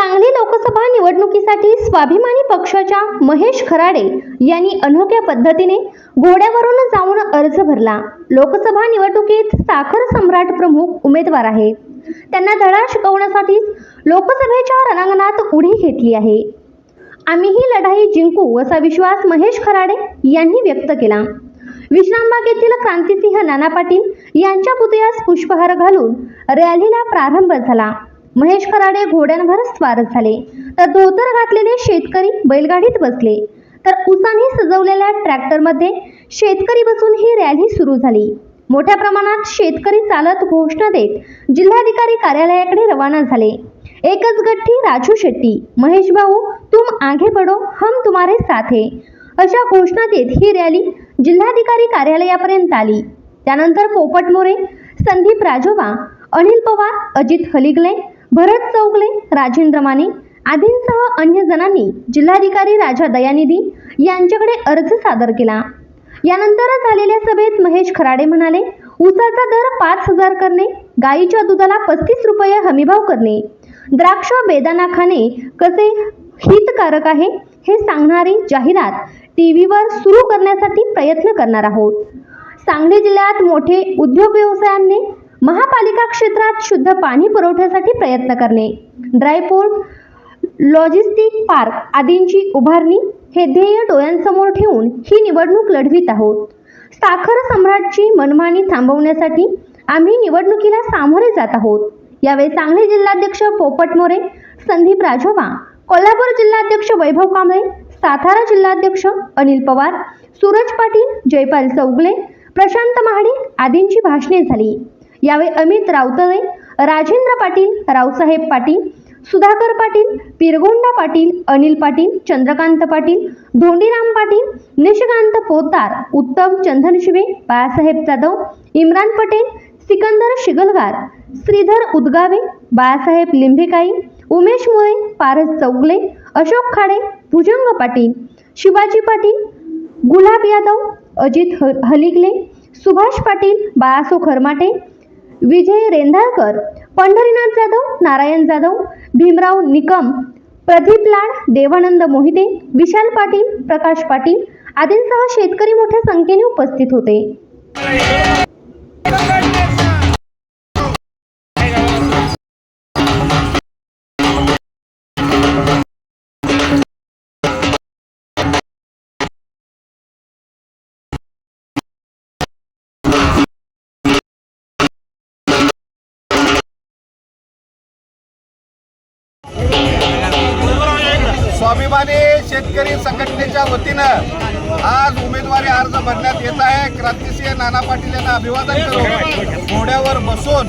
सांगली लोकसभा निवडणुकीसाठी स्वाभिमानी पक्षाच्या महेश खराडे यांनी अनोख्या पद्धतीने घोड्यावरून जाऊन अर्ज भरला. लोकसभा निवडणुकीत साखर सम्राट प्रमुख उमेदवार आहेत त्यांना धडा शिकवण्यासाठी लोकसभेच्या रणांगणात उडी घेतली आहे. आम्ही ही लढाई जिंकू असा विश्वास महेश खराडे यांनी व्यक्त केला. विश्रामबाग येथील क्रांतिसिंह नाना पाटील यांच्या पुतळ्यास पुष्पहार घालून रॅलीला प्रारंभ झाला. महेश खराडे घोड्यांवर स्वार झाले. तर धोतर घातलेले शेतकरी बैलगाडीत बसले. तर उसाने सजवलेल्या ट्रॅक्टरमध्ये शेतकरी बसून ही रॅली सुरू झाली. मोठ्या प्रमाणात शेतकरी चालत घोषणा देत जिल्हाधिकारी कार्यालयाकडे रवाना झाले. एकच गठ्ठी राजू शेट्टी महेश भाऊ तुम आगे पडो हम तुम्हारे साथ है. अशा घोषणा देत ही रॅली जिल्हाधिकारी कार्यालयापर्यंत आली. त्यानंतर पोपट मोरे संदीप राजोबा अनिल पवार अजित हलिगले भरत चौगले राजेंद्र माने आदींसह अन्य जणांनी जिल्हाधिकारी राजा दयानिधी यांच्याकडे अर्ज सादर केला. यानंतर झालेल्या सभेत महेश खराडे म्हणाले ऊसाचा दर पाच हजार करणे गायीच्या दुधाला पस्तीस रुपये हमीभाव करणे. द्राक्ष बेदाना खाणे कसे हितकारक आहे हे सांगणारी जाहिरात टी व्हीवर सुरू करण्यासाठी प्रयत्न करणार आहोत. सांगली जिल्ह्यात मोठे उद्योग व्यवसायांनी महापालिका क्षेत्रात शुद्ध पाणी पुरवठ्यासाठी प्रयत्न करणे. ड्रायपोर्ट लॉजिस्टिक पार्क आदींची उभारणी हे ध्येय डोळ्यांसमोर ठेवून ही निवडणूक लढवित आहोत. साखर सम्राटची मनमानी थांबवण्यासाठी आम्ही निवडणुकीला सामोरे जात आहोत. यावेळी सांगली जिल्हाध्यक्ष पोपट मोरे संदीप राजोबा कोल्हापूर जिल्हाध्यक्ष वैभव कांबळे सातारा जिल्हाध्यक्ष अनिल पवार सूरज पाटील जयपाल चौगले प्रशांत महाडिक आदींची भाषणे झाली. यावेळी अमित राऊतळे राजेंद्र पाटील रावसाहेब पाटील सुधाकर पाटील पिरगोंडा पाटील अनिल पाटील चंद्रकांत पाटील धोंडीराम पाटील निशिकांत पोतार उत्तम चंदन शिवे बाळासाहेब जाधव इम्रान पटेल सिकंदर शिगलगार श्रीधर उदगावे बाळासाहेब लिंबेकाई उमेश मुळे पारस चौगले अशोक खाडे भुजंग पाटील शिवाजी पाटील गुलाब यादव अजित ह हलिगले सुभाष पाटील बाळासो खरमाटे विजय रेंधाळकर पंढरीनाथ जाधव नारायण जाधव भीमराव निकम प्रदीप लाड देवानंद मोहिते विशाल पाटील प्रकाश पाटील आदींसह शेतकरी मोठ्या संख्येने उपस्थित होते. स्वाभिमानी शेतकरी संघटनेच्या वतीनं आज उमेदवारी अर्ज भरण्यात येत आहे. क्रांतिसिंह नाना पाटील यांना अभिवादन करून घोड्यावर बसून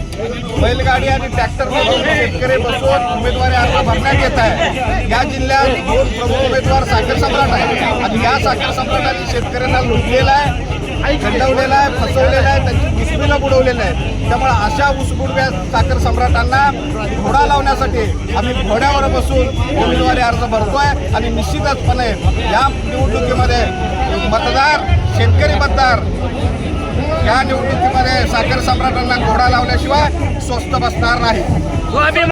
बैलगाडी आणि ट्रॅक्टर शेतकरी बसून उमेदवारी अर्ज भरण्यात येत आहे. या जिल्ह्यात दोन प्रमुख उमेदवार साखर सम्राट आहे आणि या साखर सम्राटांनी शेतकऱ्यांना लुटलेला आहे खंडवलेला आहे फसवलेला आहे त्यांची घुसबीला बुडवलेलं आहे. त्यामुळे अशा उसबुडव्या साखर सम्राटांना घोडा लावण्यासाठी आम्ही घोड्यावर बसून उमेदवारी अर्ज भरतोय आणि निश्चितचपणे या निवडणुकीमध्ये मतदार शेतकरी मतदार या निवडणुकीमध्ये साखर सम्राटांना घोडा लावल्याशिवाय स्वस्त बसणार नाही.